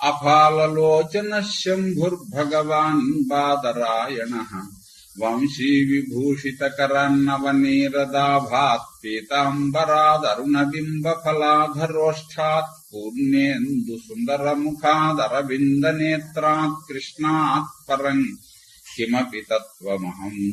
అఫాలలోచన శంభుర్భగవాన్ బాదరాయణ వంశీ విభూషితకరన్నవనీరదాభాత్ పీతాంబరాదరుణబింబఫలాధరోష్ఠాత్ పూర్ణేందు సుందరముఖాదరవిందనేత్రాత్ కృష్ణాత్ పరం కిమపి తత్వమహం న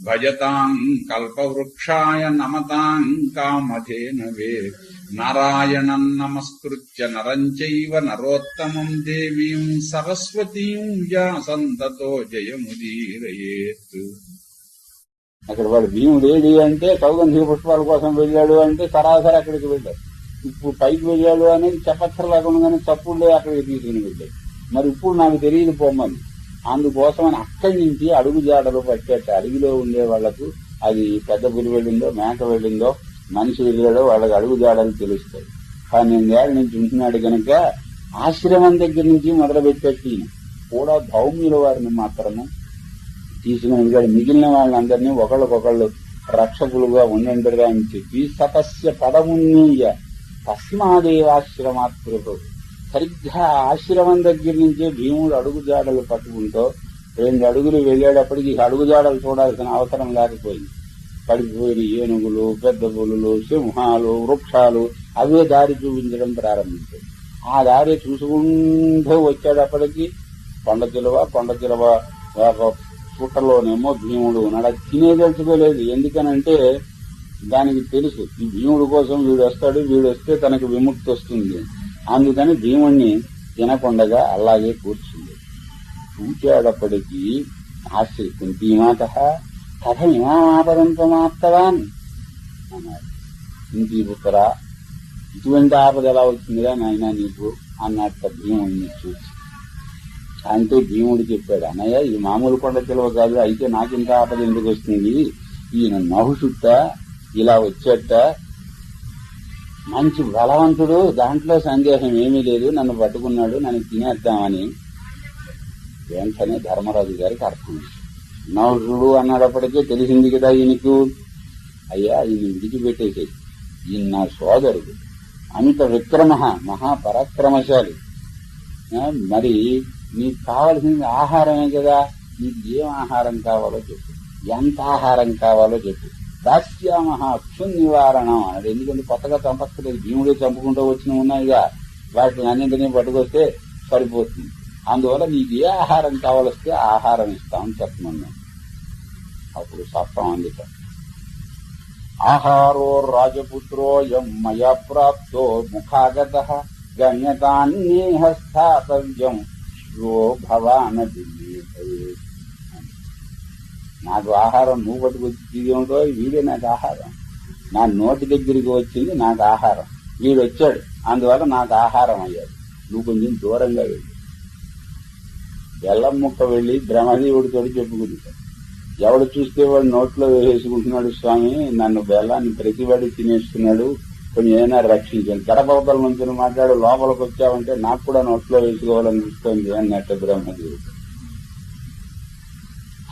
భజతాం కల్పవృక్షాయ నమతాం కామధేనవే నారాయణం నమస్కృత్య నరం చైవ నరోత్తమం దేవీం సరస్వతీం వ్యాసంతతో జయముదీరయేత్ అక్కడ వాడు భీముడు అంటే కౌగంధి పుష్పాల కోసం వెళ్ళాడు అంటే సరాసరి అక్కడికి వెళ్ళాడు. ఇప్పుడు పైకి వెళ్ళాడు అనేది చెప్పక్కర్లేకుండా లేకుండా తప్పుడే అక్కడికి తీసుకుని వెళ్ళాడు. మరి ఇప్పుడు నాకు తెలియదు పొమ్మని అందుకోసమని అక్కడి నుంచి అడుగు జాడలు పట్టేట అడవిలో ఉండే వాళ్ళకు అది పెద్ద పులి వెళ్ళిందో మేక వెళ్ళిందో మనిషి వెళ్ళాడో వాళ్ళకి అడుగు జాడలు తెలుస్తాయి. పన్నెండేళ్ళ నుంచి ఉంటున్నాడు గనక ఆశ్రమం దగ్గర నుంచి మొదలు కూడా భౌమ్యుల వారిని మాత్రము తీసుకుని వెళ్ళాడు. మిగిలిన వాళ్ళందరినీ ఒకళ్ళకొకళ్ళు రక్షకులుగా ఉండండిగా అని చెప్పి సతస్య పదమున్నీయ తస్మాదేవాశ్రమాత్ సరిగ్గా ఆశ్రమం దగ్గర నుంచే భీముడు అడుగుజాడలు పట్టుకుంటూ రెండు అడుగులు వెళ్ళేటప్పటికి అడుగుజాడలు చూడాల్సిన అవసరం లేకపోయింది. పడిపోయిన ఏనుగులు పెద్ద పులులు సింహాలు వృక్షాలు అవే దారి చూపించడం ప్రారంభించాయి. ఆ దారి చూసుకుంటూ వచ్చేటప్పటికి కొండ చిలువ కొండ చిలువ పుట్టలోనేమో భీముడు నడ తినేదలుచుకోలేదు ఎందుకనంటే దానికి తెలుసు ఈ భీముడు కోసం వీడు వస్తాడు వీడు వస్తే తనకు విముక్తి వస్తుంది. అందుకని భీముణ్ణి తినకుండగా అలాగే కూర్చుంది. చూచాడప్పటికీ ఆశ్చర్య కుంతీమాత కథ ఇమాపదంతమాప్తవాన్ అన్నాడు. ఇంటి పుత్ర ఇటువంటి ఆపద ఎలా వచ్చిందిరా నాయన నీకు? అన్నట్ట భీముడిని చూసి. అంటే భీముడు చెప్పాడు అన్నయ్య ఇది మామూలు కొండ చిలవ కాదు అయితే నాకింత ఆపద ఎందుకు వస్తుంది ఈయన నహుషుట్ట ఇలా వచ్చేట మంచి బలవంతుడు దాంట్లో సందేహం ఏమీ లేదు. నన్ను పట్టుకున్నాడు నన్ను తినేద్దామని. వెంటనే ధర్మరాజు గారికి అర్థం నవరుడు అన్నప్పటికీ తెలిసింది కదా ఈయనకు. అయ్యా ఈయన విడిచిపెట్టేసేది ఈయన నా సోదరుడు. అమిత విక్రమ మహాపరాక్రమశాలి. మరి నీకు కావలసింది ఆహారమే కదా. నీకు ఏం ఆహారం కావాలో చెప్పు. ఎంత ఆహారం కావాలో చెప్పు. దాస్యామహ అక్షు నివారణం అన్నాడు ఎందుకంటే కొత్తగా చంపక్కలేదు భీముడే చంపుకుంటూ వచ్చిన ఉన్నాయిగా. వాటిని అన్నింటినీ పట్టుకొస్తే సరిపోతుంది. అందువల్ల నీకు ఏ ఆహారం కావాలొస్తే ఆహారం ఇస్తామని చెప్పమన్నాను అప్పుడు సత్తం ఆహారో రాజపుత్రోయం మయ ప్రాప్తో ముఖాగత గమ్యతాన్నేహ స్థాతవ్యం. శివో భవాన దిల్లీ భవేత్. నాకు ఆహారం నువ్వు పట్టుకొచ్చి తీయడంతో వీడే నాకు ఆహారం. నా నోటి దగ్గరికి వచ్చింది నాకు ఆహారం. వీడు వచ్చాడు. అందువల్ల నాకు ఆహారం అయ్యాడు. నువ్వు కొంచెం దూరంగా వెళ్ళి. బెల్లం ముక్క వెళ్ళి బ్రహ్మదేవుడితో చెప్పుకుంటాడు ఎవడు చూస్తే వాడు నోట్లో వేసుకుంటున్నాడు స్వామి నన్ను బెల్లాన్ని ప్రతివాడి తినేస్తున్నాడు. కొంచెం ఏమైనా రక్షించాను గడపవతల నుంచి మాట్లాడు లోపలికి వచ్చావంటే నాకు కూడా నోట్లో వేసుకోవాలనిపిస్తుంది అన్నట్టు బ్రహ్మదేవుడు.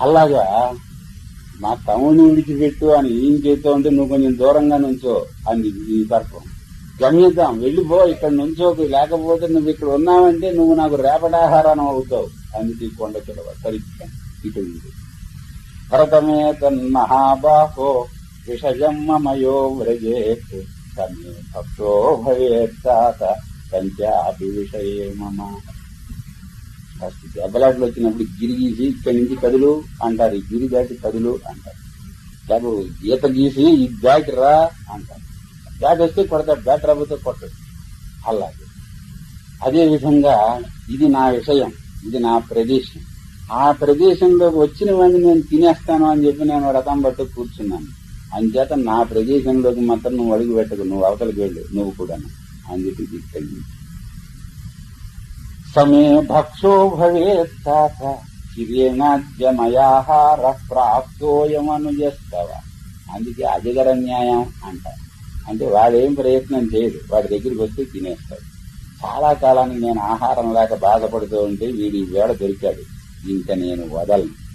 అలాగా మా తమ్ముడిని విడిచిపెట్టు అని ఏం చేస్తూ ఉంటే నువ్వు కొంచెం దూరంగా నుంచో అంది ఈ తర్కం. గమ్యతాం వెళ్ళిపో ఇక్కడ నుంచో లేకపోతే నువ్వు ఇక్కడ ఉన్నావంటే నువ్వు నాకు రేపటాహారం అవుతావు. అందుకే ఈ కొండ చిలవ సరిగ్గా ఇటు భరతమే తన్మహాబాహో విషయం మమయో వ్రజేత్ తమే భక్తో భవేత్తాత పంచాపి విషయే మమ. దెబ్బలాట్లు వచ్చినప్పుడు గిరి గీసి ఇక్కడి నుంచి కదులు అంటారు. ఈ గిరి దాటి కదులు అంటారు. లేకపోతే గీత గీసి ఈ దాటి రా అంటారు. దాటి వస్తే కొడతాడు. దాటి రాబోతే కొట్టడు. అలాగే. అదే విధంగా ఇది నా విషయం. ఇది నా ప్రదేశం. ఆ ప్రదేశంలోకి వచ్చిన వాడిని నేను తినేస్తాను అని చెప్పి నేను వ్రతం పట్టు కూర్చున్నాను. అందుచేత నా ప్రదేశంలోకి మాత్రం నువ్వు అడుగు పెట్టకు. నువ్వు అవతలకి వెళ్ళు. నువ్వు కూడా అని చెప్పి తీసుకెళ్ళి సమే భక్షో భవేత్తాత చిరేణాద్యమయాహార ప్రాప్తోయమనుజస్తవ అందుకే అజగర న్యాయం అంటారు అంటే వాడేం ప్రయత్నం చేయడు వాడి దగ్గరికి వస్తే తినేస్తాడు। చాలా కాలానికి నేను ఆహారం లేక బాధపడుతూ ఉంటే వీడి వేడ దొరికాడు ఇంక నేను వదలను।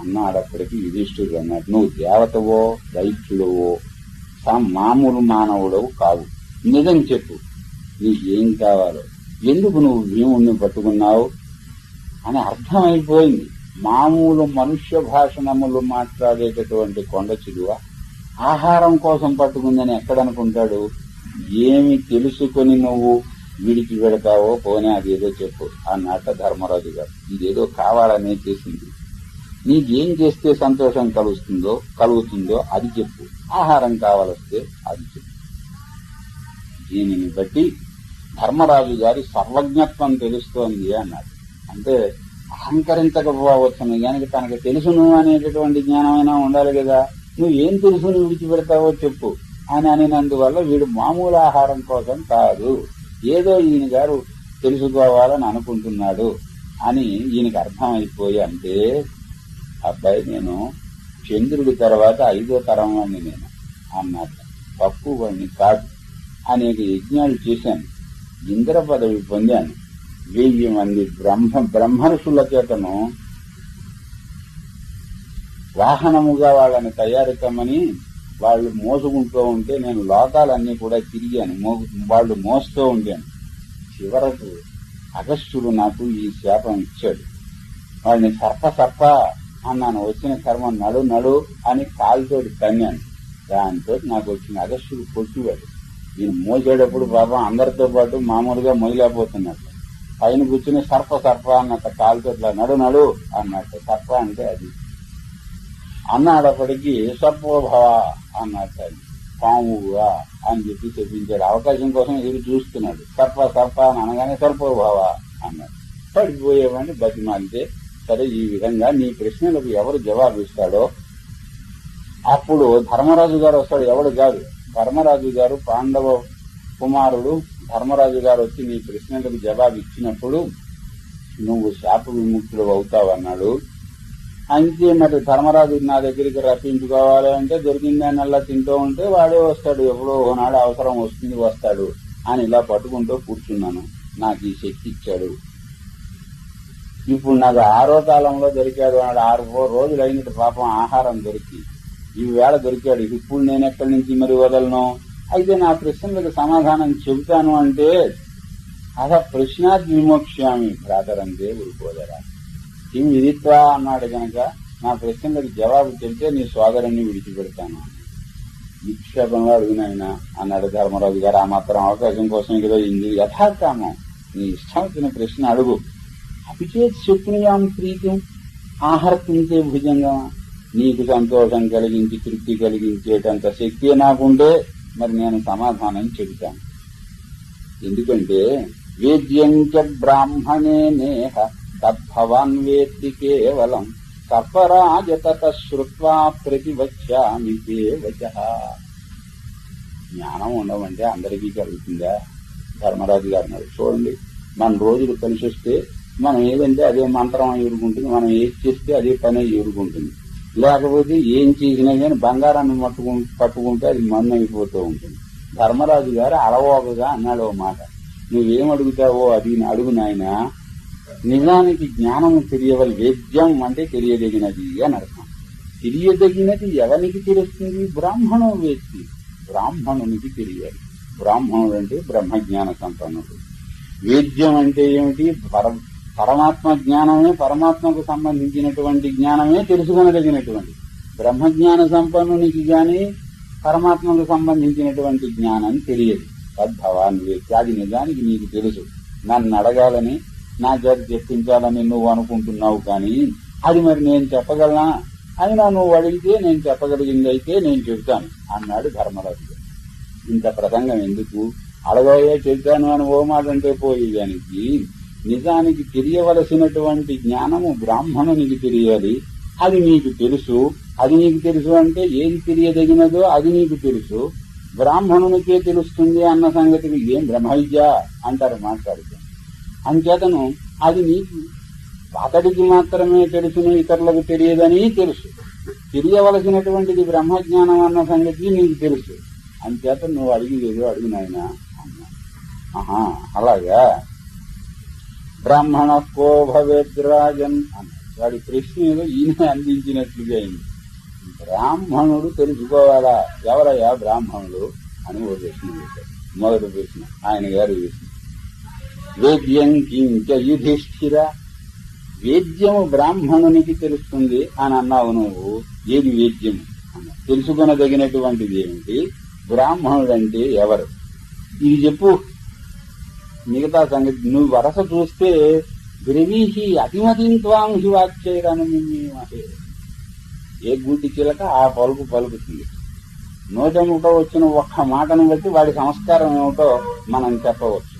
అన్నాడప్పటికీ యుధిష్ఠుడు అన్నాడు నువ్వు దేవతవో దైత్యుడవో సా- మామూలు మానవుడవు కావు। నిజం చెప్పు నీకేం కావాలో ఎందుకు నువ్వు భీముణ్ణి పట్టుకున్నావు? అని అర్థమైపోయింది. మామూలు మనుష్య భాషణములు మాట్లాడేటటువంటి కొండ చిలువ ఆహారం కోసం పట్టుకుందని ఎక్కడనుకుంటాడు? ఏమి తెలుసుకొని నువ్వు విడిచి పెడతావో పోనీ అదేదో చెప్పు అన్నట్ట ధర్మరాజు గారు. ఇదేదో కావాలనే చేసింది. నీకేం చేస్తే సంతోషం కలుగుతుందో కలుగుతుందో అది చెప్పు. ఆహారం కావాలొస్తే అది చెప్పు. దీనిని బట్టి ధర్మరాజు గారి సర్వజ్ఞత్వం తెలుస్తోంది అన్నాడు. అంటే అహంకరించకపోవచ్చును. కానీ తనకు తెలుసును అనేటటువంటి జ్ఞానమైనా ఉండాలి కదా. నువ్వు ఏం తెలుసుని విడిచిపెడతావో చెప్పు. అని అనినందువల్ల వీడు మామూలు ఆహారం కోసం కాదు. ఏదో ఈయన గారు తెలుసుకోవాలని అనుకుంటున్నాడు అని ఈయనకి అర్థమైపోయి అంటే అబ్బాయి నేను చంద్రుడి తర్వాత ఐదో తరం వాడిని నేను అన్నట్టు తక్కువ వాడిని కాదు అనేక యజ్ఞాలు చేశాను. ఇంద్ర పదవి పొందాను. వెయ్యి మంది బ్రహ్మ బ్రహ్మనుషుల చేతను వాహనముగా వాళ్ళని తయారు కమ్మని వాళ్ళు మోసుకుంటూ ఉంటే నేను లోకాలన్నీ కూడా తిరిగాను. మో- వాళ్ళు మోస్తూ ఉండాను. చివరకు అగస్త్యుడు నాకు ఈ శాపం ఇచ్చాడు. వాడిని సర్ప సర్ప అన్నాను. వచ్చిన కర్మ నడు నడు అని కాలుతోటి తన్నాను. దాంతో నాకు వచ్చిన అగస్త్యుడు కొట్టివాడు. ఈయన మోసేటప్పుడు పాపం అందరితో పాటు మామూలుగా మొయ్యలేకపోతున్నట్టు పైన కూర్చుని సర్ప సర్ప అన్నట్టు కాలుతో ఇట్లా నడు నడు అన్నట్టు. సర్ప అంటే అది. అన్నాడప్పటికీ సర్పోభవ అన్నట్టు అది. పాముగా అని చెప్పి చెప్పించాడు. అవకాశం కోసం ఎదురు చూస్తున్నాడు. సర్ప సర్ప అని అనగానే సర్పోభవ అన్నాడు. పడిపోయేవాడిని బతిమాలితే సరే ఈ విధంగా నీ ప్రశ్నలకు ఎవరు జవాబు ఇస్తాడో అప్పుడు ధర్మరాజు గారు వస్తాడు. ఎవడు కాదు. ధర్మరాజు గారు పాండవ కుమారుడు. ధర్మరాజు గారు వచ్చి నీ ప్రశ్నలకు జవాబు ఇచ్చినప్పుడు నువ్వు శాప విముక్తుడు అవుతావు అన్నాడు అంతే మరి ధర్మరాజు నా దగ్గరికి రప్పించుకోవాలి అంటే దొరికిందానల్లా తింటూ ఉంటే వాడే వస్తాడు. ఎప్పుడో ఒకనాడు అవసరం వస్తుంది వస్తాడు అని ఇలా పట్టుకుంటూ కూర్చున్నాను. నాకు ఈ శక్తి ఇచ్చాడు. ఇప్పుడు నాకు ఆరో కాలంలో దొరికాడు వాడు ఆరు రోజులు అయినట్టు పాపం ఆహారం దొరికి ఈ వేళ దొరికాడు. ఇప్పుడు నేను ఎక్కడి నుంచి మరి వదలను? అయితే నా ప్రశ్నలకు సమాధానం చెబుతాను అంటే అస ప్రశ్నాద్ విమోక్ష్యామి భ్రాతరంతే ఊరుకోదరా కిం విదిత్వా అన్నాడు గనక నా ప్రశ్నలకు జవాబు చెబితే నీ సోదరుణ్ణి విడిచిపెడతాను. నిక్షేపంలో అడుగునైనా అన్నాడు ధర్మరాజు గారు. ఆ మాత్రం అవకాశం కోసం కదా ఇంది యథాకామం నీ ఇష్టం వచ్చిన ప్రశ్న అడుగు. అపిచేత్ శకునియాం ప్రీతం ఆహర్తించే భుజంగా నీకు సంతోషం కలిగించి తృప్తి కలిగించేటంత శక్తి నాకుంటే మరి నేను సమాధానం చెబుతాను. ఎందుకంటే వేద్యం చ బ్రాహ్మణే నేహ తద్భవాన్ వేత్తి కేవలం సర్పరాజ శ్రుత్వా ప్రతివచ్చామి తే జ్ఞానం ఉండమంటే అందరికీ కలుగుతుందా? ధర్మరాజు గారు అన్నారు చూడండి మన రోజులు కలిసి వస్తే మనం ఏదంటే అదే మంత్రం ఎదుర్కొంటుంది మనం ఏది చేస్తే అదే పని ఎదుర్కొంటుంది లేకపోతే ఏం చేసినా కానీ బంగారాన్ని పట్టుకు పట్టుకుంటే అది మన్ను అయిపోతూ ఉంటుంది. ధర్మరాజు గారు అలవోకగా అన్నాడు ఓ మాట. నువ్వేం అడుగుతావో అది అడుగు నాయన. నిజానికి జ్ఞానం తెలియవాలి వేద్యం అంటే తెలియదగినది అని అర్థం. తెలియదగినది ఎవరికి తెలుస్తుంది? బ్రాహ్మణం వ్యక్తి. బ్రాహ్మణునికి తెలియాలి. బ్రాహ్మణుడు అంటే బ్రహ్మజ్ఞాన సంపన్నుడు. వేద్యం అంటే ఏమిటి? పరమాత్మ జ్ఞానమే పరమాత్మకు సంబంధించినటువంటి జ్ఞానమే తెలుసుకునదగినటువంటి బ్రహ్మజ్ఞాన సంపన్నునికి గాని పరమాత్మకు సంబంధించినటువంటి జ్ఞానం తెలియదు. తద్భవాన్ వేత్తి అది నిజానికి నీకు తెలుసు. నన్ను అడగాలని నా చేత చెప్పించాలని నువ్వు అనుకుంటున్నావు కానీ అది మరి నేను చెప్పగలనా? అయినా నువ్వు అడిగితే నేను చెప్పగలిగింది అయితే నేను చెబుతాను అన్నాడు ధర్మరాజు. ఇంత ప్రసంగం ఎందుకు? అడగోయే చెబుతాను అని ఓ మాట అంటే పోయేదానికి నిజానికి తెలియవలసినటువంటి జ్ఞానము బ్రాహ్మణునికి తెలియాలి అది నీకు తెలుసు. అది నీకు తెలుసు అంటే ఏది తెలియదగినదో అది నీకు తెలుసు. బ్రాహ్మణునికే తెలుస్తుంది అన్న సంగతిని ఏం బ్రహ్మ విద్య అంటారు మాట్లాడితే. అంచేతను అది నీకు అతడికి మాత్రమే తెలుసును ఇతరులకు తెలియదని తెలుసు. తెలియవలసినటువంటిది బ్రహ్మజ్ఞానం అన్న సంగతి నీకు తెలుసు. అంచేత నువ్వు అడిగి ఏదో అడిగినాయన అన్నా. ఆహా అలాగా? బ్రాహ్మణ కో భవేద్రాజన్ అన్న వాడి ప్రశ్న ఏదో ఈయన అందించినట్లుగా అయింది. బ్రాహ్మణుడు తెలుసుకోవాలా? ఎవరయ్యా బ్రాహ్మణుడు అని ఓ ప్రశ్న చేశాడు మొదటి ప్రశ్న ఆయన గారు ప్రశ్న. వేద్యం కించ యుధిష్ఠిర వేద్యము బ్రాహ్మణునికి తెలుస్తుంది అని అన్నావు నువ్వు. ఏది వేద్యము? అన్న. తెలుసుకొనదగినటువంటిది ఏమిటి? బ్రాహ్మణుడంటే ఎవరు? ఇది చెప్పు. మిగతా సంగతి నువ్వు వరస చూస్తే బ్రవీహి అతిమతింత్వాం హి ఏ గూటి చిలక ఆ పలుకు పలుకుతుంది. నోట వచ్చిన ఒక్క మాటను బట్టి వాడి సంస్కారం ఏమిటో మనం చెప్పవచ్చు.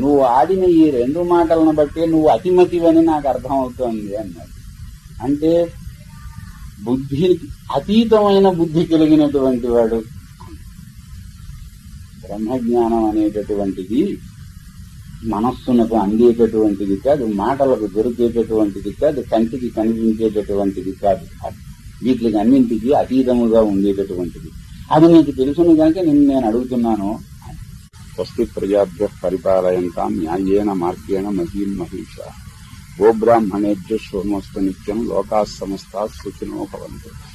నువ్వు ఆడిన ఈ రెండు మాటలను బట్టి నువ్వు అతిమతివని నాకు అర్థమవుతోంది అన్నాడు. అంటే బుద్ధి అతీతమైన బుద్ధి కలిగినటువంటి వాడు. బ్రహ్మజ్ఞానం అనేటటువంటిది మనస్సునకు అందేటటువంటిది కాదు మాటలకు దొరికేటటువంటిది కాదు కంటికి కనిపించేటటువంటిది కాదు. వీటికి అన్నింటికి అతీతముగా ఉండేటటువంటిది. అది నీకు తెలుసును కనుక నిన్ను నేను అడుగుతున్నాను. స్వస్తి ప్రజాభ్య పరిపాలయంతాం న్యాయేన మార్గేణ మహీం మహిష. గోబ్రాహ్మణేభ్య శోమస్తు నిత్యం లోకా సమస్తా సుఖినో భవంతు.